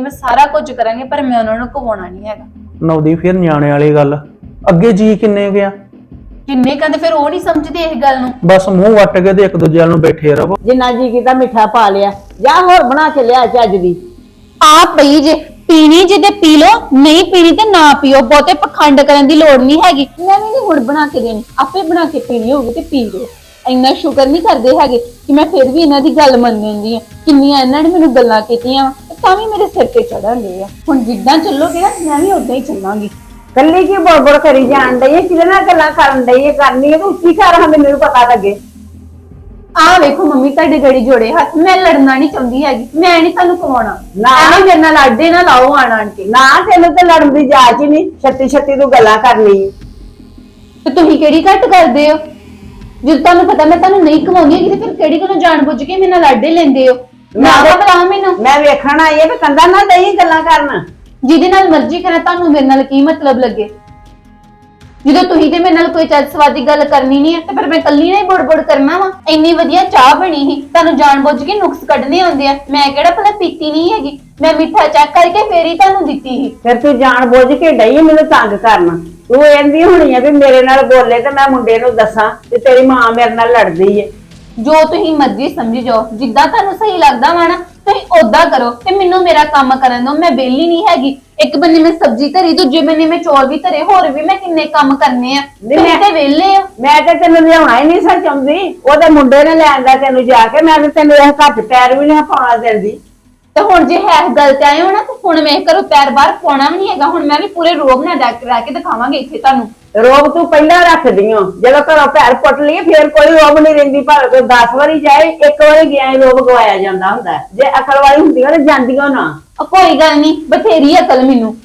ਮੈਂ ਸਾਰਾ ਕੁਝ ਕਰਾਂਗੀ ਪਰ ਮੈਂ ਉਹਨਾਂ ਨੂੰ ਕਵਾਉਣਾ ਨਹੀਂ ਹੈਗਾ। ਨਵਦੀਪ ਫਿਰ ਨਿਆਣੇ ਵਾਲੀ ਗੱਲ। ਅੱਗੇ ਜੀ ਕਿੰਨੇ ਗਿਆ ਕਿੰਨੇ ਕਹਿੰਦੇ ਫਿਰ ਉਹ ਨਹੀਂ ਸਮਝਦੇ ਇਸ ਗੱਲ ਨੂੰ। ਬਸ ਮੂੰਹ ਵੱਟ ਕੇ ਤੇ ਇੱਕ ਦੂਜੇ ਵੱਲ ਨੂੰ ਬੈਠੇ ਰਹੋ। ਜਿੰਨਾ ਜੀ ਕੀਤਾ ਮਿੱਠਾ ਪਾ ਲਿਆ। ਜਾਂ ਹੋਰ ਬਣਾ ਕੇ ਲਿਆ ਚੱਜ ਦੀ। ਆ ਪਈ ਜੇ ਪੀਣੀ ਜੇ ਤੇ ਪੀ ਲਓ ਨਹੀਂ ਪੀਣੀ ਤੇ ਨਾ ਪੀਓ ਬਹੁਤੇ ਪਖੰਡ ਕਰਨ ਦੀ ਲੋੜ ਨਹੀਂ ਹੈਗੀ। ਮੈਂ ਵੀ ਨਹੀਂ ਹੁਣ ਬਣਾ ਕੇ ਦੇਣੀ ਆਪੇ ਬਣਾ ਕੇ ਪੀਣੀ ਹੋਊਗੀ ਤੇ ਪੀ ਲਓ। ਇੰਨਾ ਸ਼ੁਕਰ ਨਹੀਂ ਕਰਦੇ ਹੈਗੇ ਕਿ ਮੈਂ ਫਿਰ ਵੀ ਇਹਨਾਂ ਦੀ ਗੱਲ ਮੰਨ ਲੈਂਦੀ ਆ ਕਿੰਨੀਆਂ ਇਹਨਾਂ ਨੇ ਮੈਨੂੰ ਗੱਲਾਂ ਕੀਤੀਆਂ ਵਾਂ, ਤੇ ਵੀ ਮੇਰੇ ਸਿਰ ਤੇ ਚੜਨ ਦੇ ਆ। ਹੁਣ ਜਿੱਦਾਂ ਚੱਲੋਗੇ ਨਾ ਮੈਂ ਵੀ ਉਦਾਂ ਹੀ ਚੱਲਾਂਗੀ। ਕੱਲੀ ਕੀ ਬੜਬੜ ਕਰੀ ਜਾਣ ਡਈ ਹੈ ਕਿਹਦੇ ਨਾਲ ਗੱਲਾਂ ਕਰਨ ਡਈ ਹੈ ਕਰਨੀ ਹੈ ਤੂੰ? ਉੱਚੀ ਕਰ ਹਾਂ ਮੈਨੂੰ ਪਤਾ ਲੱਗੇ। ਆਹ ਵੇਖੋ ਮੰਮੀ ਤੁਹਾਡੇ ਗੜੀ ਜੋੜੇ ਹੱਥ। ਮੈਂ ਲੜਨਾ ਨਹੀਂ ਚਾਹੁੰਦੀ ਹੈਗੀ। ਮੈਂ ਨਹੀਂ ਤੁਹਾਨੂੰ ਕਵਾਉਣਾ। ਨਾ। ਐਵੇਂ ਮੇਰੇ ਨਾਲ ਆਡੇ ਨਾ ਲਾਓ ਆਣ ਆਣ ਕੇ। ਨਾ ਤੈਨੂੰ ਤੇ ਲੜਨ ਦੀ ਜਾਚ ਹੀ ਨਹੀਂ। ਛੱਤੀ ਛੱਤੀ ਤੂੰ ਗੱਲਾਂ ਕਰਨੀ ਹੈ। ਤੇ ਤੁਸੀਂ ਕਿਹੜੀ ਘੱਟ ਕਰਦੇ ਹੋ? ਜਦੋਂ ਤੁਹਾਨੂੰ ਪਤਾ ਮੈਂ ਤੁਹਾਨੂੰ ਨਹੀਂ ਕਮਾਉਂਦੀ ਹੈਗੀ ਤੇ ਫਿਰ ਕਿਹੜੀ ਕੋਲੋਂ ਜਾਣ ਬੁੱਝ ਕੇ ਮੇਰੇ ਨਾਲ ਲਾਡੇ ਲੈਂਦੇ ਹੋ? ਨਾ ਮੈਂ- ਬਤਾ ਮੈਨੂੰ। ਮੈਂ ਵੇਖਣ ਆਈ ਹੈ ਵੀ ਕੰਦਾ ਨਾ ਦਈ ਗੱਲਾਂ ਕਰਨ। ਜਿਹਦੇ ਨਾਲ ਮਰਜ਼ੀ ਕਰਾਂ ਤੁਹਾਨੂੰ ਮੇਰੇ ਨਾਲ ਕੀ ਮਤਲਬ ਲੱਗੇ? ਜਦੋਂ ਤੁਸੀਂ ਤੇ ਮੇਰੇ ਨਾਲ ਕੋਈ ਚੱਜ ਸਵਾਦੀ ਗੱਲ ਕਰਨੀ ਨਹੀਂ ਹੈ ਤੇ ਫਿਰ ਮੈਂ ਕੱਲੀ ਨਹੀਂ ਬੁੜ-ਬੁੜ ਕਰਨਾ ਵਾ। ਇੰਨੀ ਵਧੀਆ ਚਾਹ ਬਣੀ ਸੀ ਤੁਹਾਨੂੰ ਜਾਣ ਬੁੱਝ ਕੇ ਨੁਕਸ ਕੱਢਨੇ ਆਉਂਦੇ ਆ। ਮੈਂ ਕਿਹੜਾ ਭਲਾ ਪੀਤੀ ਨਹੀਂ ਹੈਗੀ? ਮੈਂ ਮਿੱਠਾ ਚੈੱਕ ਕਰਕੇ ਫੇਰ ਹੀ ਤੁਹਾਨੂੰ ਦਿੱਤੀ ਸੀ। ਫਿਰ ਤੂੰ ਜਾਣ ਬੁੱਝ ਕੇ ਡਈ ਮੈਨੂੰ ਤੰਗ ਕਰਨ। ਤੂੰ ਕਹਿੰਦੀ ਹੋਣੀ ਵੀ ਮੇਰੇ ਨਾਲ ਬੋਲੇ ਤੇ ਮੈਂ ਮੁੰਡੇ ਨੂੰ ਦੱਸਾਂ ਕਿ ਤੇਰੀ ਮਾਂ ਮੇਰੇ ਨਾਲ ਲੜਦੀ ਹੈ ਜੋ ਤੁਸੀਂ ਮਰਜ਼ੀ ਸਮਝੀ ਜਾਓ ਜਿੱਦਾਂ ਤੁਹਾਨੂੰ ਸਹੀ ਲੱਗਦਾ ਵਾ ਨਾ ਤੁਸੀਂ ਓਦਾਂ ਕਰੋ ਤੇ ਮੈਨੂੰ ਮੇਰਾ ਕੰਮ ਕਰਨ ਦਿਓ ਮੈਂ ਵਿਹਲੀ ਨਹੀਂ ਹੈਗੀ। ਇੱਕ ਬੰਨੇ ਮੈਂ ਸਬਜ਼ੀ ਧਰੀ ਦੂਜੇ ਬੰਨੇ ਮੈਂ ਚੌਲ ਵੀ ਧਰੇ ਹੋਰ ਵੀ ਮੈਂ ਕਿੰਨੇ ਕੰਮ ਕਰਨੇ ਆ। ਨਹੀਂ, ਤੁਸੀਂ ਮੈਂ- ਤੇ ਵਿਹਲੇ ਹੋ ਮੈਂ ਤਾਂ ਤੈਨੂੰ ਲਿਆਉਣਾ ਹੀ ਨਹੀਂ ਸੀ ਚਾਹੁੰਦੀ ਉਹਦੇ ਮੁੰਡੇ ਨੇ ਲਿਆਂਦਾ ਤੈਨੂੰ ਜਾ ਕੇ ਮੈਂ ਤਾਂ ਤੈਨੂੰ ਇਹ ਘੱਟ ਪੈਰ ਵੀ ਨਹੀਂ ਪਾਉਣਾ ਦਿੰਦੀ। ਤੇ ਹੁਣ ਜੇ ਹੈ ਗੱਲ ਤੇ ਆਏ ਹੋ ਨਾ ਤੇ ਹੁਣ ਮੈਂ ਕਰੋ ਪੈਰ ਬਾਹਰ ਪਾਉਣਾ ਵੀ ਨਹੀਂ ਹੈਗਾ। ਹੁਣ ਮੈਂ ਵੀ ਪੂਰੇ ਰੋਬ ਨਾਲ ਡੱਕ ਰਹਿ ਕੇ ਦਿਖਾਵਾਂਗੇ ਇੱਥੇ ਤੁਹਾਨੂੰ। ਰੋਬ ਤੂੰ ਪਹਿਲਾਂ ਰੱਖਦੀ ਓ ਜਦੋਂ ਘਰੋਂ ਪੈਰ ਪੁੱਟ ਲਈਏ ਫਿਰ ਕੋਈ ਰੋਬ ਨਹੀਂ ਰਹਿੰਦੀ ਭਾਵੇਂ ਕੋਈ 10 ਵਾਰੀ ਜਾਏ ਇੱਕ ਵਾਰੀ ਗਿਆ ਰੋਬ ਗਵਾਇਆ ਜਾਂਦਾ ਹੁੰਦਾ। ਹੈ। ਜੇ ਅਕਲ ਵਾਲੀ ਹੁੰਦੀਆਂ ਤੇ ਜਾਂਦੀਆਂ ਨਾ। ਆ ਕੋਈ ਗੱਲ ਨਹੀਂ ਬਥੇਰੀ ਅਕਲ ਮੈਨੂੰ।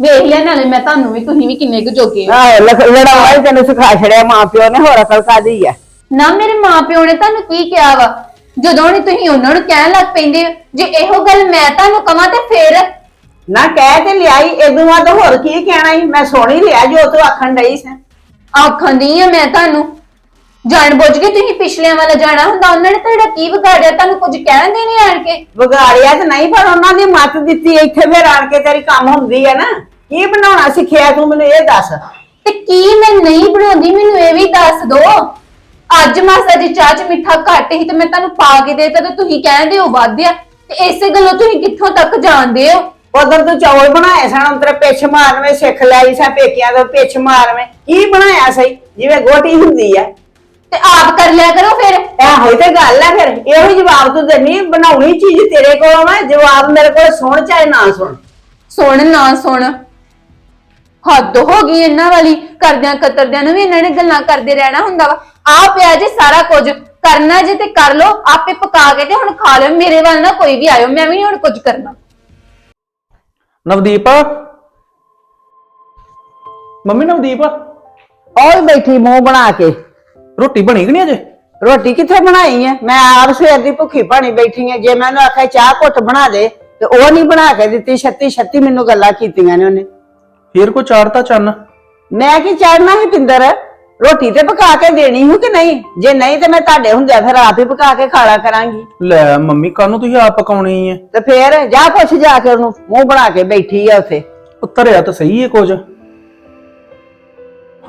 ਵੇਖ ਲਿਆ ਨਾਲੇ ਮੈਂ ਤੁਹਾਨੂੰ ਵੀ ਤੁਸੀਂ ਵੀ ਕਿੰਨੇ ਕੁ ਜੋਗੇ ਹੋ। ਆਹ ਲੜਾਈ ਹੀ ਤੈਨੂੰ ਸਿਖਾ ਛੜਿਆ ਮਾਂ ਪਿਓ ਨੇ ਹੋਰ ਅਕਲ ਕਾਦੀ ਆ? ਨਾ ਮੇਰੇ ਮਾਪਿਓ ਨੇ ਤੁਹਾਨੂੰ ਕੀ ਕਿਹਾ ਵਾ? ਜਦੋਂ ਨਹੀਂ ਤੁਸੀਂ ਉਹਨਾਂ ਨੂੰ ਕਹਿਣ ਲੱਗ ਪੈਂਦੇ ਹੋ, ਜੇ ਇਹੋ ਗੱਲ ਮੈਂ ਤੁਹਾਨੂੰ ਕਵਾਂ ਤੇ ਫੇਰ ਨਾ ਕਹਿ ਤੇ ਲਿਆਈ ਇਦੋਂ ਬਾਅਦ ਹੋਰ ਕੀ ਕਹਿਣਾ ਹੀ ਮੈਂ ਸੁਣ ਲਿਆ ਜੋ ਤੂੰ ਆਖਣ ਡਈ ਸੀ। ਆਖਾਂ ਦੀ ਆ ਮੈਂ ਤੁਹਾਨੂੰ। ਜਾਣ ਬੁੱਝ ਕੇ ਤੁਸੀਂ ਪਿਛਲਿਆਂ ਵਾਲਾ ਜਾਣਾ ਹੁੰਦਾ ਉਹਨਾਂ ਨੇ ਤੁਹਾਡਾ ਕੀ ਵਿਗਾੜਿਆ ਤੁਹਾਨੂੰ ਕੁਝ ਕਹਿਣ ਦੇ ਨਹੀਂ ਆਣ ਕੇ। ਵਿਗਾੜਿਆ ਤੇ ਨਹੀਂ ਪਰ ਉਹਨਾਂ ਦੀ ਮੱਤ ਦਿੱਤੀ ਇੱਥੇ ਫਿਰ ਆਣ ਕੇ ਤੇਰੀ ਕੰਮ ਹੁੰਦੀ ਹੈ ਨਾ। ਕੀ ਬਣਾਉਣਾ ਸਿੱਖਿਆ ਤੂੰ ਮੈਨੂੰ ਇਹ ਦੱਸ। ਤੇ ਕੀ ਮੈਂ ਨਹੀਂ ਬਣਾਉਂਦੀ ਮੈਨੂੰ ਇਹ ਵੀ ਦੱਸ ਦੋ। ਅੱਜ ਮਾਸਾ ਜੀ ਚਾਹ ਚ ਮਿੱਠਾ ਘੱਟ ਹੀ ਤੇ ਮੈਂ ਤੁਹਾਨੂੰ ਪਾ ਕੇ ਦੇਤਾ ਤੇ ਤੁਸੀਂ ਕਹਿੰਦੇ ਹੋ ਵਾਧਿਆ। ਤੇ ਇਸੇ ਗੱਲੋਂ ਤੁਸੀਂ ਕਿੱਥੋਂ ਤੱਕ ਜਾਣਦੇ ਹੋ? ਉਧਰ ਤੂੰ ਚੌਲ ਬਣਾਏ ਸਨ ਅੰਦਰ ਪਿੱਛ ਮਾਰਵੇਂ ਸਿੱਖ ਲਈ ਸਾਂ ਪੇਕਿਆਂ ਤੋਂ ਪਿੱਛ ਮਾਰਵੇਂ। ਕੀ ਬਣਾਇਆ ਸਹੀ? ਜਿਵੇਂ ਗੋਟੀ ਹੁੰਦੀ ਆ। ਤੇ ਆਪ ਕਰ ਲਿਆ ਕਰੋ ਫਿਰ। ਇਹ ਹੋਈ ਤੇ ਗੱਲ ਆ ਫਿਰ। ਇਹੋ ਹੀ ਜਵਾਬ ਤੂੰ ਦੇਣੀ ਬਣਾਉਣੀ ਚੀਜ਼ ਤੇਰੇ ਕੋਲ ਵਾ ਜਵਾਬ ਮੇਰੇ ਕੋਲ ਸੁਣ ਚਾਹੇ ਨਾ ਸੁਣ। ਸੁਣ ਨਾ ਸੁਣ। ਹੱਦ ਹੋ ਗਈ ਇਹਨਾਂ ਵਾਲੀ। ਕਰਦਿਆਂ ਕਤਰਦਿਆਂ ਨੂੰ ਵੀ ਇਹਨਾਂ ਨੇ ਗੱਲਾਂ ਕਰਦੇ ਰਹਿਣਾ ਹੁੰਦਾ ਵਾ। ਆ ਪਿਆ ਜੇ ਸਾਰਾ ਕੁਝ ਕਰਨਾ ਜੇ ਤੇ ਕਰ ਲੋ ਆਪੇ ਪਕਾ ਕੇ ਤੇ ਹੁਣ ਖਾ ਲਿਓ। ਮੇਰੇ ਵੱਲ ਨਾ ਕੋਈ ਵੀ ਆਇਓ ਮੈਂ ਵੀ ਨਹੀਂ ਹੁਣ ਕੁਝ ਕਰਨਾ। ਨਵਦੀਪ? ਮੰਮੀ ਨਵਦੀਪ? ਔਰ ਬੈਠੀ ਮੂੰਹ ਬਣਾ ਕੇ। ਰੋਟੀ ਬਣੀ ਕਿ ਨਹੀਂ ਅਜੇ? ਰੋਟੀ ਕਿੱਥੇ ਬਣਾਈ ਹੈ ਮੈਂ ਆਪ ਸਵੇਰ ਦੀ ਭੁੱਖੀ ਭਾਣੀ ਬੈਠੀ ਹਾਂ ਜੇ ਮੈਨੂੰ ਆਖਿਆ ਚਾਹ ਘੁੱਟ ਬਣਾ ਦੇ ਤੇ ਉਹ ਨਹੀਂ ਬਣਾ ਕੇ ਦਿੱਤੀ। ਛੱਤੀ ਛੱਤੀ ਮੈਨੂੰ ਗੱਲਾਂ ਕੀਤੀਆਂ ਨੇ ਉਹਨੇ। ਫੇਰ ਕੋ ਚਾੜਤਾ ਚੰਨ? ਮੈਂ ਕੀ ਚੜਨਾ ਸੀ ਪਿੰਦਰ? ਰੋਟੀ ਤੇ ਪਕਾ ਕੇ ਦੇਣੀ ਹੂੰ ਕਿ ਨਹੀਂ? ਜੇ ਨਹੀਂ ਤੇ ਮੈਂ ਤੁਹਾਡੇ ਹੁੰਦਿਆਂ ਫਿਰ ਆਪ ਹੀ ਪਕਾ ਕੇ ਖਾਲਾ ਕਰਾਂਗੀ। ਲੈ ਮੰਮੀ ਕਾਹਨੂੰ ਤੁਸੀਂ ਆਪ ਪਕਾਉਣੀ ਹੈ ਤੇ ਫੇਰ ਜਾ ਪੁੱਛ ਜਾ ਕੇ ਉਹਨੂੰ ਮੂੰਹ ਬਣਾ ਕੇ ਬੈਠੀ ਆ ਉੱਥੇ। ਉਤਰਿਆ ਤਾਂ ਸਹੀ ਹੈ ਕੁਝ।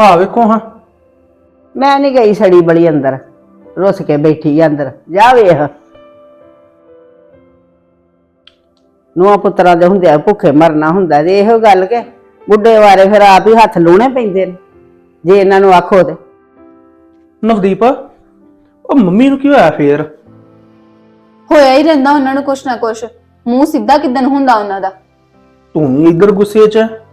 ਹਾਂ ਵੇਖੋ ਹਾਂ। ਮੈਂ ਨਹੀਂ ਗਈ ਸੜੀ ਬੜੀ ਅੰਦਰ। ਰੁੱਸ ਕੇ ਬੈਠੀ ਆ ਅੰਦਰ। ਜਾ ਵੇਖ। ਨੂੰਹਾਂ ਪੁੱਤਰਾਂ ਦੇ ਹੁੰਦੇ ਆ ਭੁੱਖੇ ਮਰਨਾ ਹੁੰਦਾ ਤੇ ਇਹੋ ਗੱਲ ਕਿ। ਬੁੱਢੇ ਵਾਰੇ ਫਿਰ ਆਪ ਹੀ ਹੱਥ ਲੂਣੇ ਪੈਂਦੇ ਨੇ। ਜੇ ਇਹਨਾਂ ਨੂੰ ਆਖੋ ਤੇ। ਨਵਦੀਪ ਉਹ ਮੰਮੀ ਨੂੰ ਕੀ ਹੋਇਆ ਫੇਰ? ਹੋਇਆ ਹੀ ਰਹਿੰਦਾ ਉਹਨਾਂ ਨੂੰ ਕੁਛ ਨਾ ਕੁਛ। ਮੂੰਹ ਸਿੱਧਾ ਕਿਦਨ ਹੁੰਦਾ ਉਹਨਾਂ ਦਾ? ਤੂੰ ਵੀ ਇੱਧਰ ਗੁੱਸੇ 'ਚ ਹੈ।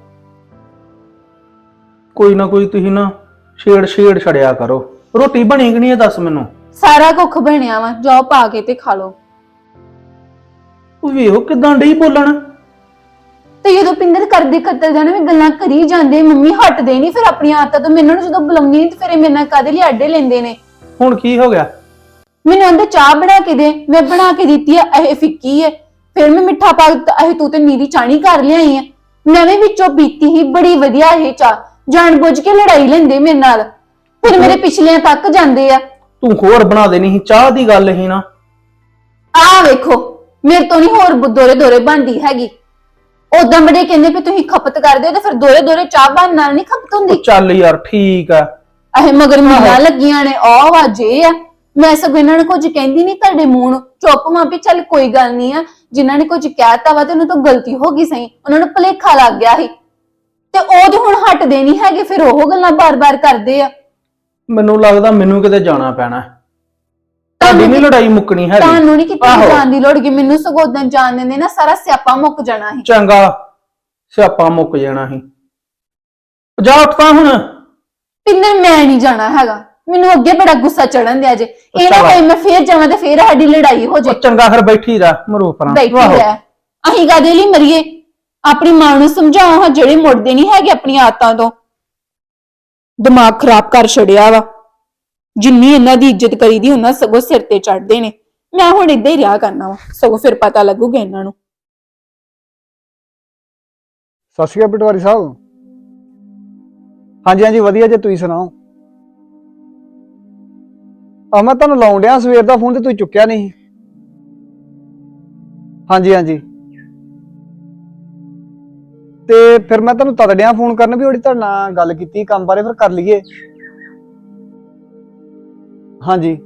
ਕੋਈ ਨਾ ਕੋਈ ਤੁਸੀਂ ਨਾ ਛੇੜ ਛੇੜ ਛੜਿਆ ਕਰੋ। ਰੋਟੀ ਬਣੀ ਕਿ ਨਹੀਂ ਇਹ ਦੱਸ ਮੈਨੂੰ? ਸਾਰਾ ਕੁੱਖ ਬਣਿਆ ਵਾ ਜਾਓ ਪਾ ਕੇ ਤੇ ਖਾ ਲਓ। ਉਹ ਵੇਖੋ ਕਿਦਾਂ ਡਈ ਬੋਲਣ। ਤੇ ਜਦੋਂ ਪਿੰਦਰ ਕਰਦੇ ਕਤਲ ਜਾਣੇ ਵੀ ਗੱਲਾਂ ਕਰੀ ਜਾਂਦੇ ਮੰਮੀ ਹਟਦੇ ਨਹੀਂ ਫਿਰ ਆਪਣੀ ਆਦਤਾਂ ਤੋਂ ਮੈਨੂੰ ਜਦੋਂ ਬੁਲਾਉਂਦੀ ਨਹੀਂ ਤੇ ਫਿਰ ਇਹ ਮੇਰੇ ਨਾਲ ਕਾਦੇ ਲਈ ਆਡੇ ਲੈਂਦੇ ਨੇ? ਹੁਣ ਕੀ ਹੋ ਗਿਆ? ਮੈਨੂੰ ਕਹਿੰਦੇ ਚਾਹ ਬਣਾ ਕੇ ਦੇ ਮੈਂ ਬਣਾ ਕੇ ਦਿੱਤੀ ਆ ਇਹ ਫਿੱਕੀ ਹੈ ਫਿਰ ਮੈਂ ਮਿੱਠਾ ਪਾ ਦਿੱਤਾ ਇਹ ਤੂੰ ਤੇ ਨੀਰੀ ਚਾਣੀ ਕਰ ਲਿਆਈ ਆ ਮੈਂ ਵੀ ਵਿੱਚੋਂ ਪੀਤੀ ਹੀ ਬੜੀ ਵਧੀਆ ਇਹ ਚਾਹ। ਜਾਣ ਬੁੱਝ ਕੇ ਲੜਾਈ ਲੈਂਦੇ ਮੇਰੇ ਨਾਲ। ਫਿਰ ਮੇਰੇ ਪਿਛਲਿਆਂ ਤੱਕ ਜਾਂਦੇ ਆ। ਤੂੰ ਹੋਰ ਬਣਾ ਦੇਣੀ ਸੀ ਚਾਹ ਦੀ ਗੱਲ ਹੀ ਨਾ। ਆਹ ਵੇਖੋ ਮੇਰੇ ਤੋਂ ਨਹੀਂ ਹੋਰ ਦੋਰੇ ਦੋਰੇ ਬਣਦੀ ਹੈਗੀ। ਉਦਾਂ ਬੜੇ ਕਹਿੰਦੇ ਵੀ ਤੁਸੀਂ ਖਪਤ ਕਰਦੇ ਹੋ ਤੇ ਫਿਰ ਦੋਰੇ ਦੋਰੇ ਚਾਹ ਬਣ ਨਾਲ ਨਹੀਂ ਖਪਤ ਹੁੰਦੀ? ਉਹ ਚੱਲ ਯਾਰ ਠੀਕ ਆ। ਇਹ ਮਗਰ ਮੀਨਾ ਲੱਗੀਆਂ ਨੇ ਆ ਵਾਜੇ ਆ। ਮੈਂ ਸਗੋਂ ਇਹਨਾਂ ਨੂੰ ਕੁਝ ਕਹਿੰਦੀ ਨਹੀਂ ਤੁਹਾਡੇ ਮੂੰਹ ਨੂੰ। ਚੁੱਪ ਮਾਂ ਵੀ ਚੱਲ ਕੋਈ ਗੱਲ ਨਹੀਂ ਆ। ਜਿਨ੍ਹਾਂ ਨੇ ਕੁਝ ਕਹਿਤਾ ਵਾ ਤੇ ਉਹਨਾਂ ਤੋਂ ਗਲਤੀ ਹੋ ਗਈ ਸਹੀ। ਉਹਨਾਂ ਨੂੰ ਭਲੇਖਾ ਲੱਗ ਗਿਆ ਸੀ। ਤੇ ਉਹ ਤੇ ਹੁਣ ਹਟਦੇ ਨਹੀਂ ਹੈਗੇ ਫਿਰ ਉਹ ਗੱਲਾਂ ਬਾਰ-ਬਾਰ ਕਰਦੇ ਆ। ਮੈਨੂੰ ਲੱਗਦਾ ਮੈਨੂੰ ਕਿਤੇ ਜਾਣਾ ਪੈਣਾ। ਤੁਹਾਡੀ ਨਹੀਂ ਲੜਾਈ ਮੁੱਕਣੀ ਹੈਗੀ। ਤੁਹਾਨੂੰ ਨਹੀਂ ਕਿਤੇ। ਜਾਣ ਦੀ ਲੋੜ ਕਿ ਮੈਨੂੰ ਸਗੋਂ ਉਦਾਂ ਜਾਣ ਦਿੰਦੇ ਨਾ ਸਾਰਾ ਸਿਆਪਾ ਮੁੱਕ ਜਾਣਾ ਸੀ। ਚੰਗਾ ਸਿਆਪਾ ਮੁੱਕ ਜਾਣਾ ਸੀ। ਜਾ ਉੱਠ ਹੁਣ। ਪਿੰਦਰ ਮੈਂ ਨਹੀਂ ਜਾਣਾ ਹੈਗਾ। ਮੈਨੂੰ ਅੱਗੇ ਬੜਾ ਗੁੱਸਾ ਚੜਨ ਦਿਆ ਜੇ। ਇਹ ਨਾ। ਹੋਏ ਮੈਂ ਫੇਰ ਜਾਵਾਂ ਤੇ ਫੇਰ ਸਾਡੀ ਲੜਾਈ ਹੋ ਜੇ। ਚੰਗਾ ਫਿਰ ਬੈਠੀ ਰਹਿ ਮਰੋ ਪਰਾਂ। ਬੈਠੀ ਆਹੋ। ਹੈ ਅਹੀਂ ਕਾਦੇ ਲਈ ਮਰੀਏ? ਆਪਣੀ ਮਾਂ ਨੂੰ ਸਮਝਾਓ ਹਾਂ ਜਿਹੜੇ ਮੁੜਦੇ ਨਹੀਂ ਹੈਗੇ ਆਪਣੀਆਂ ਆਦਤਾਂ ਤੋਂ। ਦਿਮਾਗ ਖਰਾਬ ਕਰ ਛੜਿਆ ਵਾ। ਜਿੰਨੀ ਇਹਨਾਂ ਦੀ ਇੱਜ਼ਤ ਕਰੀਦੀ, ਉਹਨਾਂ ਸਗੋਂ ਸਿਰ ਤੇ ਚੜਦੇ ਨੇ। ਮੈਂ ਹੁਣ ਇੱਦਾਂ ਹੀ ਰਿਹਾ ਕਰਨਾ ਵਾ, ਸਗੋਂ ਫਿਰ ਪਤਾ ਲੱਗੂਗਾ ਇਹਨਾਂ ਨੂੰ। ਸਤਿ ਸ਼੍ਰੀ ਅਕਾਲ ਪਟਵਾਰੀ ਸਾਹਿਬ। ਹਾਂਜੀ ਹਾਂਜੀ, ਵਧੀਆ ਜੇ ਤੁਸੀਂ ਸੁਣਾਓ। ਆ ਮੈਂ ਤੁਹਾਨੂੰ ਲਾਉਣ ਡਿਆ ਸਵੇਰ ਦਾ ਫੋਨ ਤੇ ਤੁਸੀਂ ਚੁੱਕਿਆ ਨਹੀਂ। ਹਾਂਜੀ ਹਾਂਜੀ। ਤੇ ਫਿਰ ਮੈਂ ਤੁਹਾਨੂੰ ਤਦ ਡਿਆ ਫੋਨ ਕਰਨ ਵੀ ਉਹਦੀ ਤੁਹਾਡੇ ਨਾਲ ਗੱਲ ਕੀਤੀ, ਕੰਮ ਬਾਰੇ ਫਿਰ ਕਰ ਲਈਏ। ਹਾਂਜੀ।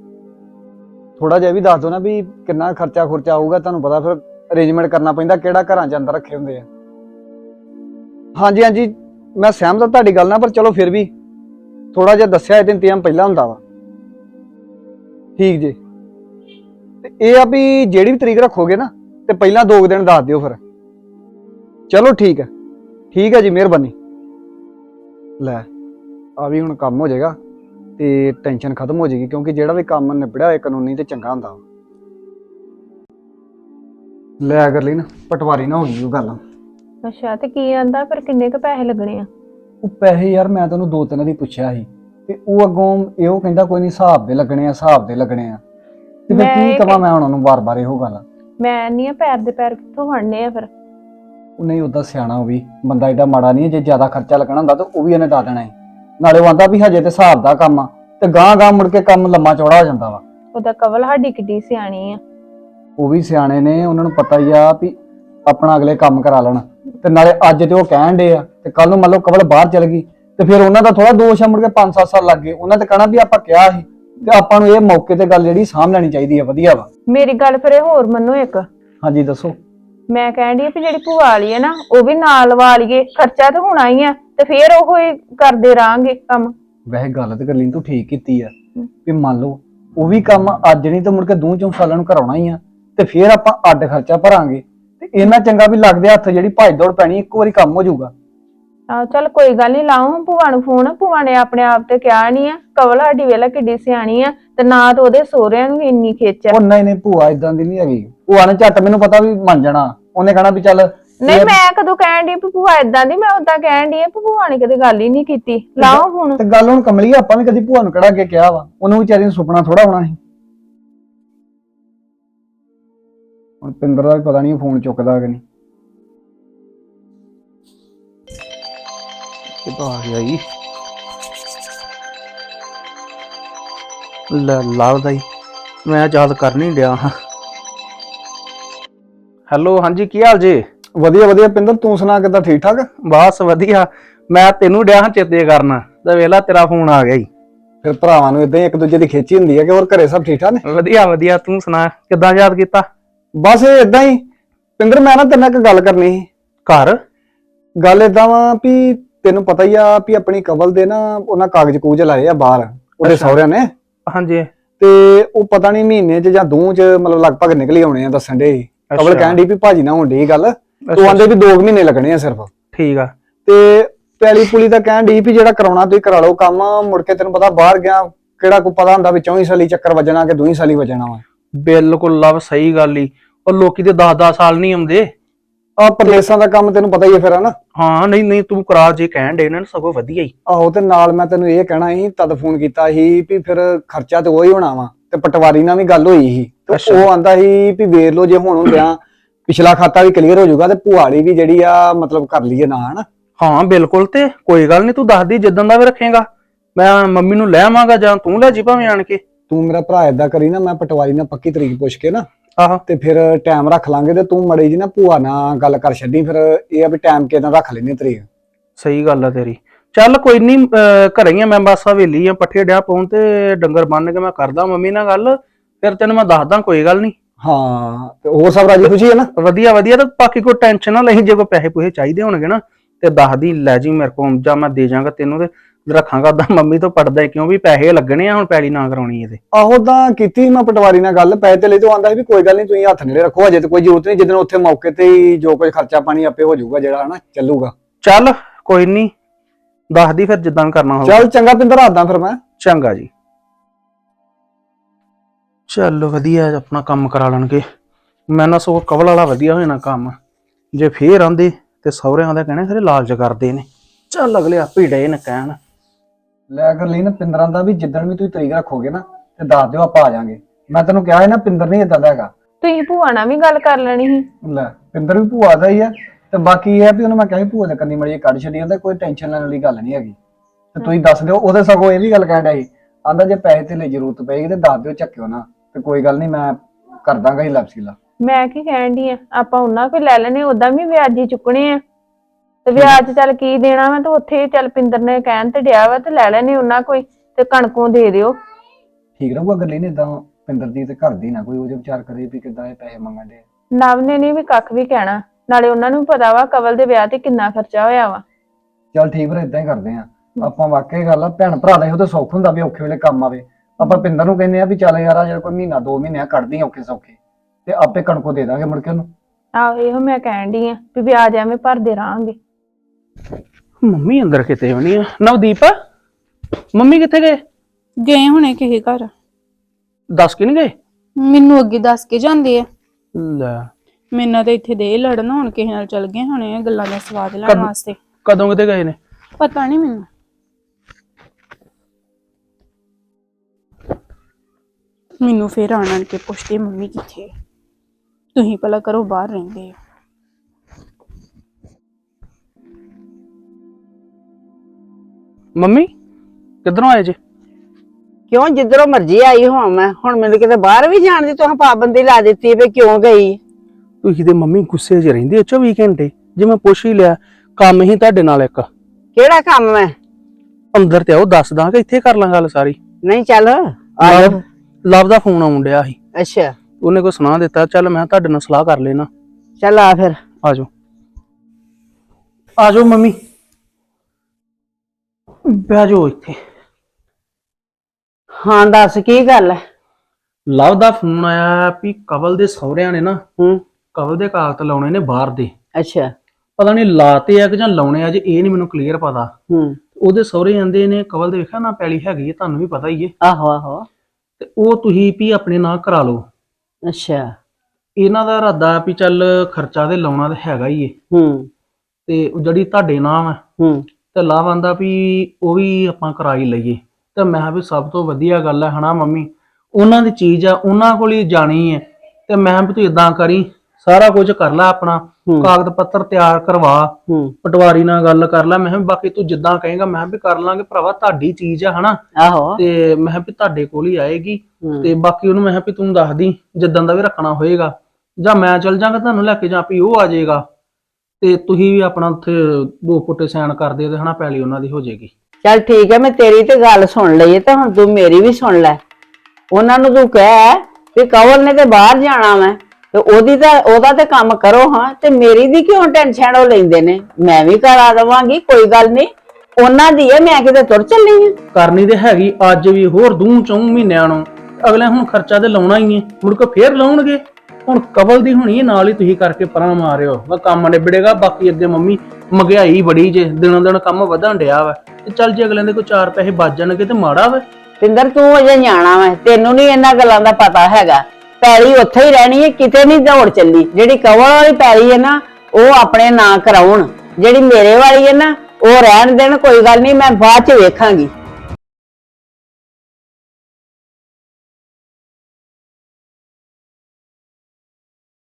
ਥੋੜਾ ਜਿਹਾ ਇਹ ਵੀ ਦੱਸ ਦਿਓ ਨਾ ਵੀ ਕਿੰਨਾ ਖਰਚਾ ਖੁਰਚਾ ਆਊਗਾ, ਤੁਹਾਨੂੰ ਪਤਾ ਫਿਰ ਅਰੇਂਜਮੈਂਟ ਕਰਨਾ ਪੈਂਦਾ ਕਿਹੜਾ ਘਰਾਂ 'ਚ ਅੰਦਰ ਰੱਖੇ ਹੁੰਦੇ ਆ। ਹਾਂਜੀ ਹਾਂਜੀ, ਮੈਂ ਸਹਿਮਤ ਹਾਂ ਤੁਹਾਡੀ ਗੱਲ ਨਾਲ, ਪਰ ਚਲੋ ਫਿਰ ਵੀ ਥੋੜਾ ਜਿਹਾ ਦੱਸਿਆ ਇਹ ਇੰਤਜ਼ਾਮ ਪਹਿਲਾਂ ਹੁੰਦਾ ਵਾ। ਠੀਕ ਜੀ। ਤੇ ਇਹ ਆ ਵੀ ਜਿਹੜੀ ਵੀ ਤਰੀਕ ਰੱਖੋਗੇ ਨਾ, ਤੇ ਪਹਿਲਾਂ ਦੋ ਕੁ ਦਿਨ ਦੱਸ ਦਿਓ ਫਿਰ। ਚਲੋ ਠੀਕ ਹੈ। ਠੀਕ ਹੈ ਜੀ, ਮਿਹਰਬਾਨੀ। ਲੈ, ਆ ਵੀ ਹੁਣ ਕੰਮ ਹੋ ਜਾਏਗਾ। ਤੇ ਟੈਨਸ਼ਨ ਖਤਮ ਹੋ ਜਾਏਗੀ ਕਿਉਂਕਿ ਜਿਹੜਾ ਵੀ ਕੰਮ ਨਿਬੜਿਆ ਹੋਏ ਕਾਨੂੰਨੀ ਤੇ ਚੰਗਾ ਹੁੰਦਾ ਲੈ ਕਰ ਲਈ ਨਾ ਪਟਵਾਰੀ ਨਾ ਹੋ ਗਈ ਉਹ ਗੱਲ। ਅੱਛਾ ਤੇ ਕੀ ਆਂਦਾ? ਫਿਰ ਕਿੰਨੇ ਕ ਪੈਸੇ ਲੱਗਣੇ ਆ? ਉਹ ਪੈਸੇ ਯਾਰ ਮੈਂ ਤੈਨੂੰ ਦੋ ਤਿੰਨ ਦੀ ਪੁੱਛਿਆ ਸੀ ਤੇ ਉਹ ਅੱਗੋਂ ਇਹੋ ਕਹਿੰਦਾ ਕੋਈ ਨਹੀਂ ਹਿਸਾਬ ਦੇ ਲੱਗਣੇ ਆ ਹਿਸਾਬ ਦੇ ਲੱਗਣੇ ਆ। ਤੇ ਮੈਂ ਕੀ ਕਵਾਂ ਮੈਂ ਉਹਨੂੰ ਵਾਰ-ਵਾਰ ਇਹੋ ਗੱਲ? ਮੈਂ ਨਹੀਂ ਆ ਪੈਰ ਦੇ ਪੈਰ ਕਿੱਥੋਂ ਫੜਨੇ ਆ ਫਿਰ? ਉਹ ਨਹੀਂ ਉਦਾਂ ਸਿਆਣਾ ਉਹ ਵੀ। ਬੰਦਾ ਏਡਾ ਮਾੜਾ ਨਹੀਂ ਜੇ ਜ਼ਿਆਦਾ ਖਰਚਾ ਲੱਗਣਾ ਹੁੰਦਾ ਤਾਂ ਉਹ ਵੀ ਇਹਨੇ ਦੱਸ ਦੇਣਾ ਹੈ ਨਾਲੇ ਉਹ ਆਂਦਾ ਵੀ ਹਜੇ ਤੇ ਹਿਸਾਬ ਦਾ ਕੰਮ ਆ ਤੇ ਗਾਂ ਗਾਂ ਮੁੜ ਕੇ ਕੰਮ ਲੰਮਾ ਚੌੜਾ ਹੋ ਜਾਂਦਾ ਵਾ। ਉਹਦਾ ਕਵਲ ਸਾਡੀ ਕਿੱਡੀ ਸਿਆਣੀ ਆ। ਉਹ ਵੀ ਸਿਆਣੇ ਨੇ ਉਹਨਾਂ ਨੂੰ ਪਤਾ ਹੀ ਆ ਵੀ ਆਪਣਾ ਅਗਲੇ ਕੰਮ ਕਰਾ ਲੈਣ। ਤੇ ਨਾਲੇ ਅੱਜ ਤੇ ਉਹ ਕਹਿਣ ਦੇ ਆ ਤੇ ਕੱਲ ਨੂੰ ਮੰਨ ਲਓ ਕਵਲ ਬਾਹਰ ਚਲ ਗਈ ਤੇ ਫਿਰ ਉਹਨਾਂ ਦਾ ਥੋੜਾ ਦੋਸ਼ ਆ ਮੁੜ ਕੇ 5-7 ਸਾਲ ਲੱਗ ਗਏ। ਉਹਨਾਂ ਤੇ ਕਹਣਾ ਵੀ ਆਪਾਂ ਕਿਹਾ ਸੀ ਤੇ ਆਪਾਂ ਨੂੰ ਇਹ ਮੌਕੇ ਤੇ ਗੱਲ ਜਿਹੜੀ ਸਾਂਭ ਲੈਣੀ ਚਾਹੀਦੀ ਹੈ ਵਧੀਆ ਵਾ। ਮੇਰੀ ਗੱਲ ਫਿਰ ਇਹ ਹੋਰ ਮੰਨੋ ਇੱਕ। ਹਾਂਜੀ ਦੱਸੋ। ਮੈਂ ਕਹਿਣ ਆ ਵੀ ਜਿਹੜੀ ਭੂਆ ਵਾਲੀ ਹੈ ਨਾ ਉਹ ਵੀ ਨਾਲ ਵਾਲੀਏ ਖਰਚਾ ਤਾਂ ਹੋਣਾ ਹੀ ਆ ਤੇ ਫਿਰ ਉਹ ਹੀ ਕਰਦੇ ਰਾਂਗੇ ਕੰਮ। ਵੈਸੇ ਗੱਲ ਤੇ ਕਰਲੀ ਤੂੰ ਠੀਕ ਕੀਤੀ ਆ। ਵੀ ਮੰਨ ਲਓ ਉਹ ਵੀ ਕੰਮ ਅੱਜ ਨਹੀਂ ਤਾਂ ਮੁੜ ਕੇ ਦੋ ਚੌਂ ਸਾਲਾਂ ਨੂੰ ਕਰਾਉਣਾ ਹੀ ਆ ਤੇ ਫਿਰ ਆਪਾਂ ਅੱਡ ਖਰਚਾ ਭਰਾਂਗੇ। ਤੇ ਇਹਨਾਂ ਚੰਗਾ ਵੀ ਲੱਗਦੇ ਹੱਥ ਜਿਹੜੀ ਭੱਜ ਦੌੜ ਪੈਣੀ ਇੱਕ ਵਾਰੀ ਕੰਮ ਹੋ ਜਾਊਗਾ। ਆ ਚੱਲ ਕੋਈ ਗੱਲ ਨਹੀਂ ਲਾਓ ਭੂਆ ਨੂੰ ਫੋਨ ਭੂਆ ਨੇ ਆਪਣੇ ਆਪ ਤੇ ਕਿਹਾ ਨਹੀਂ ਆ ਕਵਲ ਸਾਡੀ ਵੇਲਾ ਕਿੱਡੀ ਸਿਆਣੀ ਆ ਤੇ ਨਾ ਤਾਂ ਉਹਦੇ ਸਹੁਰਿਆਂ ਨੂੰ ਵੀ ਇੰਨੀ ਖੇਚ ਆ। ਉਹ ਨਹੀਂ ਨਹੀਂ ਭੂਆ ਇਦਾਂ ਦੀ ਨਹੀਂ ਹੈਗੀ। ਭੂਆ ਨੇ ਝੱਟ ਮੈਨੂੰ ਪਤਾ ਵੀ ਮੰਨ ਜਾਣਾ। ਉਹਨੇ ਕਹਣਾ ਵੀ ਚੱਲ ਨਹੀਂ ਮੈਂ ਕਦੋਂ ਕਹਿਣ ਵੀ ਭੂਆ ਇਦਾਂ ਦੀ ਮੈਂ ਉਦਾਂ ਕਹਿਣ ਆ ਵੀ ਭੂਆ ਨੇ ਕਦੇ ਗੱਲ ਹੀ ਨਹੀਂ ਕੀਤੀ। ਲਾਓ ਫੋਨ ਤੇ ਗੱਲ ਹੁਣ ਕਮਲੀ ਆ, ਆਪਾਂ ਵੀ ਕਦੀ ਭੂਆ ਨੂੰ ਕਿਹੜਾ ਅੱਗੇ ਕਿਹਾ ਵਾ? ਉਹਨੂੰ ਵਿਚਾਰੀ ਨੂੰ ਸੁਪਨਾ ਥੋੜਾ ਹੋਣਾ ਸੀ। ਹੁਣ ਪਿੰਦਰ ਦਾ ਵੀ ਪਤਾ ਨਹੀਂ ਫੋਨ ਚੁੱਕਦਾ ਕਿ ਨਹੀਂ। ਕਿੱਦਾਂ ਆ ਗਿਆ ਜੀ ਲੈ ਲੱਗਦਾ ਹੀ ਮੈਂ ਯਾਦ ਕਰ ਨਹੀਂ ਡਿਆ ਹਾਂ। ਹੈਲੋ ਹਾਂਜੀ ਕੀ ਹਾਲ ਜੀ? ਵਧੀਆ ਵਧੀਆ ਪਿੰਦਰ ਤੂੰ ਸੁਣਾ ਕਿੱਦਾਂ ਠੀਕ ਠਾਕ? ਬਸ ਵਧੀਆ। ਮੈਂ ਤੈਨੂੰ ਡਿਆ ਹਾਂ ਚੇਤੇ ਕਰਨਾ। ਤੇ ਵੇਲਾ ਤੇਰਾ ਫੋਨ ਆ ਗਿਆ ਈ। ਫਿਰ ਭਰਾਵਾਂ ਨੂੰ ਇਦਾਂ ਹੀ ਇੱਕ ਦੂਜੇ ਦੀ ਖੇਚੀ ਹੁੰਦੀ ਹੈ ਕਿ ਹੋਰ ਘਰੇ ਸਭ ਠੀਕ ਠਾਕ ਨੇ? ਵਧੀਆ ਵਧੀਆ ਤੂੰ ਸੁਣਾ ਕਿੱਦਾਂ ਯਾਦ ਕੀਤਾ? ਬਸ ਇਹ ਇਦਾਂ ਹੀ। ਪਿੰਦਰ ਮੈਂ ਨਾ ਤੇਰੇ ਨਾਲ ਇੱਕ ਗੱਲ ਕਰਨੀ ਸੀ। ਘਰ? ਗੱਲ ਇਦਾਂ ਵਾ ਵੀ ਤੈਨੂੰ ਪਤਾ ਹੀ ਆ ਵੀ ਆਪਣੀ ਕਬਲ ਦੇ ਨਾ ਉਹਨਾਂ ਕਾਗਜ਼ ਕੂਜ ਲਾਏ ਆ ਬਾਹਰ ਉਹਦੇ। ਸਹੁਰਿਆਂ ਨੇ। ਹਾਂਜੀ। ਤੇ ਉਹ ਪਤਾ ਨਹੀਂ ਮਹੀਨੇ 'ਚ ਜਾਂ ਦੋ 'ਚ ਮਤਲਬ ਲਗਭਗ ਨਿਕਲ ਹੀ ਆਉਣੇ ਆ ਦੱਸਣ ਦੇ ਅੱਛਾ। ਕਹਿਣ ਦੀ ਵੀ ਭਾਜੀ ਨਾਲ ਹੁੰਦੀ ਗੱਲ। ਤੂੰ ਆਂਦੇ ਵੀ 2 ਮਹੀਨੇ ਲੱਗਣੇ ਆ ਸਿਰਫ। ਠੀਕ ਆ। ਤੇ ਪੈਲੀ ਪੁਲੀ ਤਾਂ ਕਹਿਣ ਦੀ ਵੀ ਜਿਹੜਾ ਕਰਾਉਣਾ ਤੁਸੀਂ ਕਰਾ ਲਓ ਕੰਮ ਮੁੜ ਕੇ ਤੈਨੂੰ ਪਤਾ ਬਾਹਰ ਗਿਆ ਕਿਹੜਾ ਕੋ ਪਤਾ ਹੁੰਦਾ ਵੀ ਚੌਂ ਸਾਲੀ ਚੱਕਰ ਵੱਜਣਾ ਕਿ ਦੋਹੀਂ ਸਾਲੀ ਵੱਜਣਾ ਵਾ। ਬਿਲਕੁਲ ਲਵ ਸਹੀ ਗੱਲ ਈ। ਉਹ ਲੋਕੀ ਤੇ 10-10 ਸਾਲ ਨਹੀਂ ਆਉਂਦੇ। ਆ ਪ੍ਰਦੇਸਾਂ ਦਾ ਕੰਮ ਤੈਨੂੰ ਪਤਾ ਹੀ ਹੈ ਫਿਰ ਹਨਾ? ਹਾਂ ਨਹੀਂ ਨਹੀਂ ਤੂੰ ਕਰਾ ਜੇ ਕਹਿਣ ਦੇ ਇਹਨਾਂ ਨੇ ਸਗੋਂ ਵਧੀਆ ਹੀ। ਆਹੋ ਤੇ ਨਾਲ ਮੈਂ ਤੈਨੂੰ ਇਹ ਕਹਿਣਾ ਸੀ ਤਦ ਫੋਨ ਕੀਤਾ ਸੀ ਵੀ ਫਿਰ ਖਰਚਾ ਤੇ ਉਹੀ ਹੋਣਾ ਵਾ ਤੇ ਪਟਵਾਰੀ ਨਾਲ ਵੀ ਗੱਲ ਹੋਈ ਸੀ। ਤੇ। ਉਹ ਆਂਦਾ ਸੀ ਵੀ ਵੇਖ ਲਓ ਜੇ ਹੁਣ ਹੁੰਦਿਆਂ ਪਿਛਲਾ ਖਾਤਾ ਵੀ ਕਲੀਅਰ ਹੋ ਜਾਊਗਾ ਤੇ ਭੁਆੜੀ ਵੀ ਜਿਹੜੀ ਆ ਮਤਲਬ ਕਰ ਲਈਏ ਨਾ ਹਨਾ? ਹਾਂ ਬਿਲਕੁਲ ਤੇ ਕੋਈ ਗੱਲ ਨਹੀਂ ਤੂੰ ਦੱਸ ਦੀ ਜਿੱਦਾਂ ਦਾ ਵੀ ਰੱਖੇਗਾ। ਮੈਂ ਮੰਮੀ ਨੂੰ ਲੈ ਆਵਾਂਗਾ ਜਾਂ ਤੂੰ ਲੈ ਜੀ ਭਾਵੇਂ ਆਣ ਕੇ। ਤੂੰ ਮੇਰਾ ਭਰਾ ਏਦਾਂ ਕਰੀ ਨਾ ਮੈਂ ਪਟਵਾਰੀ ਨਾਲ ਪੱਕੀ ਤਰੀਕ ਪੁੱਛ ਕੇ ਨਾ ਆਹੋ। ਤੇ ਫਿਰ ਟਾਈਮ ਰੱਖ ਲਾਂਗੇ ਤੇ ਤੂੰ ਮੜੀ ਜੀ ਨਾ ਭੂਆ ਨਾਲ ਗੱਲ ਕਰ ਛੱਡੀ ਫਿਰ ਇਹ ਆ ਵੀ ਟਾਈਮ ਕਿਦਾਂ ਰੱਖ ਲੈਨੇ ਤਰੀਕ? ਸਹੀ ਗੱਲ ਆ ਤੇਰੀ। ਚੱਲ ਕੋਈ ਨਹੀਂ ਘਰੇ ਹੀ ਆ ਮੈਂ ਬਸ ਹਵੇਲੀ ਆ ਪੱਠੇ ਡਿਆ ਪਾਉਣ ਤੇ ਡੰਗਰ ਬੰਨ ਕੇ ਮੈਂ ਕਰਦਾ ਮੰਮੀ ਨਾਲ ਗੱਲ ਫਿਰ ਤੈਨੂੰ ਮੈਂ ਦੱਸਦਾ ਕੋਈ ਗੱਲ ਨਹੀਂ ਹਾਂ ਤੇ ਹੋਰ ਸਭ ਰਾਜੀ ਖੁਸ਼ੀ ਹੈ ਨਾ? ਵਧੀਆ ਵਧੀਆ ਤੇ ਬਾਕੀ ਕੋਈ ਟੈਨਸ਼ਨ ਨਾ ਲਈ ਜੇ ਕੋਈ ਪੈਸੇ ਪੂਸੇ ਚਾਹੀਦੇ ਹੋਣਗੇ ਨਾ ਤੇ ਦੱਸ ਦੀ ਲੈ ਜੀ ਮੇਰੇ ਕੋਲ ਜਾਂ ਮੈਂ ਦੇ ਜਾਵਾਂਗਾ ਤੈਨੂੰ ਤੇ ਰੱਖਾਂਗਾ ਉਦਾਂ ਮੰਮੀ ਤੋਂ ਪੜਦਾ ਕਿਉਂ ਵੀ ਪੈਸੇ ਲੱਗਣੇ ਆ ਹੁਣ ਪੈਲੀ ਨਾ ਕਰਾਉਣੀ ਇਹਦੇ। ਆਹੋ ਤਾਂ ਕੀਤੀ ਮੈਂ ਪਟਵਾਰੀ ਨਾਲ ਗੱਲ ਪੈਸੇ ਤੇ ਲਈ ਤੋਂ ਆਂਦਾ ਸੀ ਵੀ ਕੋਈ ਗੱਲ ਨਹੀਂ ਤੁਸੀਂ ਹੱਥ ਨੇੜੇ ਰੱਖੋ ਅਜੇ ਤੇ ਕੋਈ ਜ਼ਰੂਰਤ ਨਹੀਂ ਜਦੋਂ ਉੱਥੇ ਮੌਕੇ ਤੇ ਹੀ ਜੋ ਕੁਝ ਖਰਚਾ ਪਾਣੀ ਆਪੇ ਹੋ ਜਾਊਗਾ ਜਿਹੜਾ ਹਨਾ ਚੱਲੂਗਾ। ਚੱਲ ਕੋਈ ਨਹੀਂ ਦੱਸ ਦੀ ਫਿਰ ਜਿੱਦਾਂ ਕਰਨਾ ਹੋਊਗਾ। ਚੱਲ ਚੰਗਾ ਪਿੰਦਰ ਆਦਾ ਫਿਰ ਮੈਂ। ਚੰਗਾ ਜੀ। ਚੱਲ ਵਧੀਆ ਆਪਣਾ ਕੰਮ ਕਰਾ ਲੈਣਗੇ। ਮੈਂ ਨਾ ਸੋ ਕਵਲ ਵਾਲਾ ਵਧੀਆ ਹੋ ਜਾਣਾ ਕੰਮ। ਜੇ ਫੇਰ ਆਂਦੇ ਤੇ ਸਹੁਰਿਆਂ ਦਾ ਕਹਿਣਾ ਖਰੇ ਲਾਲਚ ਕਰਦੇ ਨੇ। ਚੱਲ ਅਗਲੇ ਆਪੇ ਹੀ ਡਏ ਨੇ ਕਹਿਣ। ਲੈ ਕਰ ਲਈ ਨਾ ਪਿੰਦਰਾਂ ਦਾ ਵੀ ਜਿੱਦਣ ਵੀ ਤੁਸੀਂ ਤਰੀਕ ਰੱਖੋਗੇ ਨਾ ਤੇ ਦੱਸ ਦਿਓ ਆਪਾਂ ਆ ਜਾਾਂਗੇ। ਮੈਂ ਤੈਨੂੰ ਕਿਹਾ ਹੈ ਨਾ ਪਿੰਦਰ ਨਹੀਂ ਇਦਾਂ ਦਾ ਹੈਗਾ। ਤੁਸੀਂ ਭੂਆ ਨਾਲ ਵੀ ਗੱਲ ਕਰ ਲੈਣੀ ਸੀ। ਲੈ ਪਿੰਦਰ ਵੀ ਭੂਆ ਦਾ ਹੀ ਆ। ਤੇ ਬਾਕੀ ਇਹ ਆ ਵੀ ਉਹਨੂੰ ਮੈਂ ਕਿਹਾ ਸੀ ਭੂਆ ਦੇ ਕੰਨੀ ਮੜੀ ਕੱਢ ਛੱਡੀ ਜਾਂਦਾ ਕੋਈ ਟੈਨਸ਼ਨ ਲੈਣ ਵਾਲੀ ਗੱਲ ਨਹੀਂ ਹੈਗੀ। ਤੇ ਤੁਸੀਂ ਦੱਸ ਦਿਓ ਉਹਦੇ ਸਗੋਂ ਇਹ ਵੀ ਗੱਲ ਕਹਿਣ ਡਿਆ ਸੀ ਆਂਦਾ ਜੇ ਪੈਸੇ ਤੇ ਲਈ ਜ਼ਰੂਰਤ ਪਏਗੀ ਤੇ ਦੱਸ ਦਿਓ ਚੱਕਿਓ ਨਾ ਤੇ ਕੋਈ ਗੱਲ ਨਹੀਂ ਮੈਂ ਕਰ ਦਾਂਗਾ ਹੀ ਲਪਸੀਲਾ। ਮੈਂ ਕੀ ਕਹਿਣ ਦੀ ਆ ਆਪਾਂ ਉਹਨਾਂ ਕੋਈ ਲੈ ਲੈਣੇ ਉਦਾਂ ਵੀ ਵਿਆਜੀ ਚੁੱਕਣੇ ਆ। ਤੇ ਵਿਆਜ ਚੱਲ ਕੀ ਦੇਣਾ ਵਾ ਤੇ ਉੱਥੇ ਚੱਲ ਪਿੰਦਰ ਨੇ ਕਹਿਣ ਤੇ ਡਿਆ ਵਾ ਤੇ ਲੈ ਲੈਣੇ ਉਹਨਾਂ ਕੋਈ ਤੇ ਕਣਕੋਂ ਦੇ ਦਿਓ। ਠੀਕ ਰਹੂਗਾ ਗੱਲੀ ਨਹੀਂ ਇਦਾਂ ਪਿੰਦਰ ਦੀ ਤੇ ਘਰ ਦੀ ਨਾ ਕੋਈ ਉਹਦੇ ਵਿਚਾਰ ਕਰੇ ਵੀ ਕਿੱਦਾਂ ਇਹ ਪੈਸੇ ਮੰਗਣ ਦੇ ਨਵ ਨੇ ਨਹੀਂ ਵੀ ਕੱਖ ਵੀ ਕਹਿਣਾ ਨਾਲੇ ਉਹਨਾਂ ਨੂੰ ਪਤਾ ਵਾ ਕਵਲ ਦੇ ਵਿਆਹ ਤੇ ਕਿੰਨਾ ਖਰਚਾ ਹੋਇਆ ਵਾ। ਚੱਲ ਠੀਕ ਫਿਰ ਇਦਾਂ ਹੀ ਕਰਦੇ ਆ। ਆਪਾਂ ਵਾਕਈ ਗੱਲ ਆ ਭੈਣ ਭਰਾ ਦਾ ਇਹੋ ਤਾਂ ਸੌਖ ਹੁੰਦਾ ਵੀ ਔਖੇ ਵੇਲੇ ਕੰਮ ਆਵੇ। ਆਪਾਂ ਪਿੰਦਰ ਨੂੰ ਕਹਿੰਦੇ ਆ ਵੀ ਚੱਲ ਯਾਰ ਆ ਜਿਹੜਾ ਕੋਈ ਮਹੀਨਾ ਦੋ ਮਹੀਨੇ ਆ ਕੱਢਦੀ ਔਖੇ ਸੌਖੇ ਤੇ ਆਪੇ ਕਣਕੋ ਦੇ ਦਾਂਗੇ ਮੁੜ ਕੇ ਉਹਨੂੰ। ਆਹੋ ਇਹੋ ਮੈਂ ਕਹਿਣ ਦੀ ਆ ਵੀ ਵਿਆਜ ਐਵੇਂ ਭਰਦੇ ਰਹਾਂਗੇ। ਮੰਮੀ ਅੰਦਰ ਕਿਤੇ ਵੀ ਨਹੀਂ ਆ? ਨਵਦੀਪ ਮੰਮੀ ਕਿੱਥੇ ਗਏ? ਗਏ ਹੁਣੇ ਕਿਸੇ ਘਰ। ਦੱਸ ਕੇ ਨਹੀਂ ਗਏ? ਮੈਨੂੰ ਅੱਗੇ ਦੱਸ ਕੇ ਜਾਂਦੇ ਆ। ਲੈ। ਮੇਰੇ ਨਾਲ ਤੇ ਇੱਥੇ ਦੇ ਲੜਨ ਹੁਣ ਕਿਸੇ ਨਾਲ ਚੱਲ ਗਏ ਹੁਣੇ ਗੱਲਾਂ ਦਾ ਸਵਾਦ ਲੈਣ ਕਦ- ਵਾਸਤੇ। ਕਦੋਂ ਕਿਤੇ ਗਏ ਨੇ? ਪਤਾ ਨਹੀਂ ਮੈਨੂੰ। ਮੈਨੂੰ ਫੇਰ ਆਣ ਆਣ ਕੇ ਪੁੱਛਦੇ ਮੰਮੀ ਕਿੱਥੇ? ਤੁਸੀਂ ਭਲਾ ਕਰੋ ਬਾਹਰ ਰਹਿੰਦੇ ਹੋ ਮੰਮੀ ਕਿੱਧਰੋਂ ਆਏ ਜੇ? ਕਿਉਂ ਜਿੱਧਰੋਂ ਮਰਜ਼ੀ ਆਈ ਹਾਂ ਮੈਂ। ਹੁਣ ਮੈਨੂੰ ਕਿਤੇ ਬਾਹਰ ਵੀ ਜਾਣ ਦੀ ਤੁਸੀਂ ਪਾਬੰਦੀ ਲਾ ਦਿੱਤੀ ਵੀ ਕਿਉਂ ਗਈ? ਤੁਸੀਂ ਤੇ ਮੰਮੀ ਗੁੱਸੇ 'ਚ ਰਹਿੰਦੇ ਹੋ 24 ਘੰਟੇ। ਜੇ ਮੈਂ ਪੁੱਛ ਹੀ ਲਿਆ ਕੰਮ ਹੀ ਤੁਹਾਡੇ ਨਾਲ ਇੱਕ। ਕਿਹੜਾ ਕੰਮ ਮੈਂ? ਅੰਦਰ ਤੇ ਆਓ ਦੱਸ ਦਾਂ ਕਿ ਇੱਥੇ ਕਰ ਲਾਂ ਗੱਲ ਸਾਰੀ। ਨਹੀਂ ਚੱਲ ਆ ਲਵ ਜਾ। ਲਵ ਦਾ ਫੋਨ ਆਉਣ ਡਿਆ ਸੀ। ਅੱਛਾ। ਉਹਨੇ ਕੋਈ ਸੁਣਾ ਦਿੱਤਾ ਚੱਲ ਮੈਂ ਤੁਹਾਡੇ ਨਾਲ ਸਲਾਹ ਕਰ ਲੈਣਾ ਚੱਲ ਆ ਫਿਰ। ਆਜੋ ਆਜੋ ਮੰਮੀ। ਬਹਿ ਜਾਓ ਇੱਥੇ। ਹਾਂ ਦੱਸ ਕੀ ਗੱਲ ਹੈ ਲਵ ਦਾ ਫੋਨ ਆਇਆ ਵੀ ਕਵਲ ਦੇ ਸਹੁਰਿਆਂ ਨੇ ਨਾ ਹੂੰ। ਕਵਲ ਦੇ ਕਾਗਜ਼ ਲਾਉਣੇ ਨੇ ਬਾਹਰ ਦੇ। ਅੱਛਾ। ਪਤਾ ਨਹੀਂ ਲਾਤੇ ਆ ਕਿ ਜਾਂ ਲਾਉਣੇ ਆ ਜੇ ਇਹ ਨਹੀਂ ਮੈਨੂੰ ਕਲੀਅਰ ਪਤਾ। ਹੂੰ। ਉਹਦੇ ਸਹੁਰੇ ਜਾਂਦੇ ਨੇ ਕਵਲ ਦੇ ਵੇਖਿਆ ਨਾ ਪੈਲੀ ਹੈਗੀ ਹੈ ਤੁਹਾਨੂੰ ਵੀ ਪਤਾ ਹੀ ਹੈ ਆਹੋ ਆਹੋ। ਤੇ ਉਹ ਤੁਸੀਂ ਵੀ ਆਪਣੇ ਨਾਂ ਕਰਾ ਲਓ। ਅੱਛਾ। ਇਹਨਾਂ ਦਾ ਇਰਾਦਾ ਵੀ ਚੱਲ ਖਰਚਾ ਤੇ ਲਾਉਣਾ ਤੇ ਹੈਗਾ ਹੀ ਏ ਹੂੰ। ਤੇ ਉਹ ਜਿਹੜੀ ਤੁਹਾਡੇ ਨਾਮ ਹੈ ਹੂੰ। ਤੇ ਲਾਭ ਆਂਦਾ ਵੀ ਉਹ ਵੀ ਆਪਾਂ ਕਰਾਈ ਲਈਏ। ਤੇ ਮੈਂ ਵੀ ਸਭ ਤੋਂ ਵਧੀਆ ਗੱਲ ਹੈ ਹਨਾ ਮੰਮੀ? ਉਹਨਾਂ ਦੀ ਚੀਜ਼ ਆ ਉਹਨਾਂ ਕੋਲ ਹੀ ਜਾਣੀ ਹੈ ਤੇ ਮੈਂ ਵੀ ਤੂੰ ਇਦਾਂ ਕਰੀ ਸਾਰਾ ਕੁਝ ਕਰ ਲੈ ਆਪਣਾ। ਕਾਗਜ਼ ਪੱਤਰ ਤਿਆਰ ਕਰਵਾ ਪਟਵਾਰੀ ਨਾਲ ਗੱਲ ਕਰ ਲੈ। ਮੈਂ ਕਿਹਾ ਵੀ ਬਾਕੀ ਤੂੰ ਜਿੱਦਾਂ ਕਹੇਗਾ ਮੈਂ ਵੀ ਕਰ ਲਾਂਗੇ ਭਰਾਵਾ ਤੁਹਾਡੀ ਚੀਜ਼ ਆ ਹਨਾ? ਆਹੋ। ਤੇ ਮੈਂ ਵੀ ਤੁਹਾਡੇ ਕੋਲ ਹੀ ਆਏਗੀ। ਤੇ ਬਾਕੀ ਉਹਨੂੰ ਮੈਂ ਵੀ ਤੂੰ ਦੱਸ ਦੀ ਜਿੱਦਾਂ ਦਾ ਵੀ ਰੱਖਣਾ ਹੋਏਗਾ। ਜਾਂ ਮੈਂ ਚੱਲ ਜਾਵਾਂਗਾ ਤੁਹਾਨੂੰ ਲੈ ਕੇ ਜਾਂ ਵੀ ਉਹ ਆ ਜਾਏਗਾ। ਤੇ ਤੁਸੀਂ ਵੀ ਆਪਣਾ ਉੱਥੇ ਦੋ ਪੁੱਟੇ ਸਾਈਨ ਕਰ ਦਿਓ ਤੇ ਹਨਾ ਪੈਲੀ ਉਹਨਾਂ ਦੀ ਹੋ ਜਾਏਗੀ। ਚੱਲ ਠੀਕ ਹੈ ਮੈਂ ਤੇਰੀ ਤੇ ਗੱਲ ਸੁਣ ਲਈ ਹੈ ਤੇ ਹੁਣ ਤੂੰ ਮੇਰੀ ਵੀ ਸੁਣ ਲੈ। ਉਹਨਾਂ ਨੂੰ ਤੂੰ ਕਹਿ ਵੀ ਕਵਲ ਨੇ ਤੇ ਬਾਹਰ ਜਾਣਾ ਮੈਂ ਤੇ ਉਹਦੀ ਤਾਂ ਉਹਦਾ ਤੇ ਕੰਮ ਕਰੋ ਹਾਂ ਤੇ ਮੇਰੀ ਦੀ ਕਿਉਂ ਟੈਨਸ਼ਨ ਉਹ ਲੈਂਦੇ ਨੇ? ਮੈਂ ਵੀ ਕਰਾ ਦਵਾਂਗੀ ਕੋਈ ਗੱਲ ਨਹੀਂ। ਉਹਨਾਂ ਦੀ ਹੈ ਮੈਂ ਕਿਤੇ ਤੁਰ ਚੱਲੀ ਹਾਂ। ਕਰਨੀ ਤੇ ਹੈਗੀ ਅੱਜ ਵੀ ਹੋਰ ਦੂੰ ਚੌਂ ਮਹੀਨਿਆਂ ਨੂੰ। ਅਗਲੇ ਹੁਣ ਖਰਚਾ ਤੇ ਲਾਉਣਾ ਹੀ ਹੈ ਮੁੜ ਕੇ ਫੇਰ ਲਾਉਣਗੇ। ਹੁਣ ਕਬਲ ਦੀ ਹੋਣੀ ਹੈ, ਨਾਲ ਹੀ ਤੁਸੀਂ ਕਰਕੇ ਪਰਾਂ ਮਾਰਿਓ। ਵਾ ਕੰਮ ਨਿਬੜੇਗਾ, ਬਾਕੀ ਅੱਗੇ ਮੰਮੀ ਮਹਿੰਗਾਈ ਬੜੀ ਜੇ, ਦਿਨੋਂ ਦਿਨ ਕੰਮ ਵਧਣ ਡਿਆ ਵਾ। ਤੇ ਚੱਲ ਜੇ ਅਗਲੇ ਦੇ ਕੋਈ ਚਾਰ ਪੈਸੇ ਬਚ ਜਾਣਗੇ ਤੇ ਮਾੜਾ ਵਾ। ਪਿੰਦਰ, ਤੂੰ ਅਜੇ ਨਿਆਣਾ ਵਾ, ਤੈਨੂੰ ਨਹੀਂ ਇਹਨਾਂ ਗੱਲਾਂ ਦਾ ਪਤਾ ਹੈਗਾ। ਪੈਲੀ ਉੱਥੇ ਹੀ ਰਹਿਣੀ ਹੈ, ਕਿਤੇ ਨਹੀਂ ਦੌੜ ਚੱਲੀ। ਜਿਹੜੀ ਕਵਲ ਵਾਲੀ ਪੈਲੀ ਹੈ ਨਾ, ਉਹ ਆਪਣੇ ਨਾਂ ਕਰਾਉਣ। ਜਿਹੜੀ ਮੇਰੇ ਵਾਲੀ ਹੈ ਨਾ, ਉਹ ਰਹਿਣ ਦੇਣ, ਕੋਈ ਗੱਲ ਨਹੀਂ ਮੈਂ ਬਾਅਦ ਚ ਵੇਖਾਂਗੀ।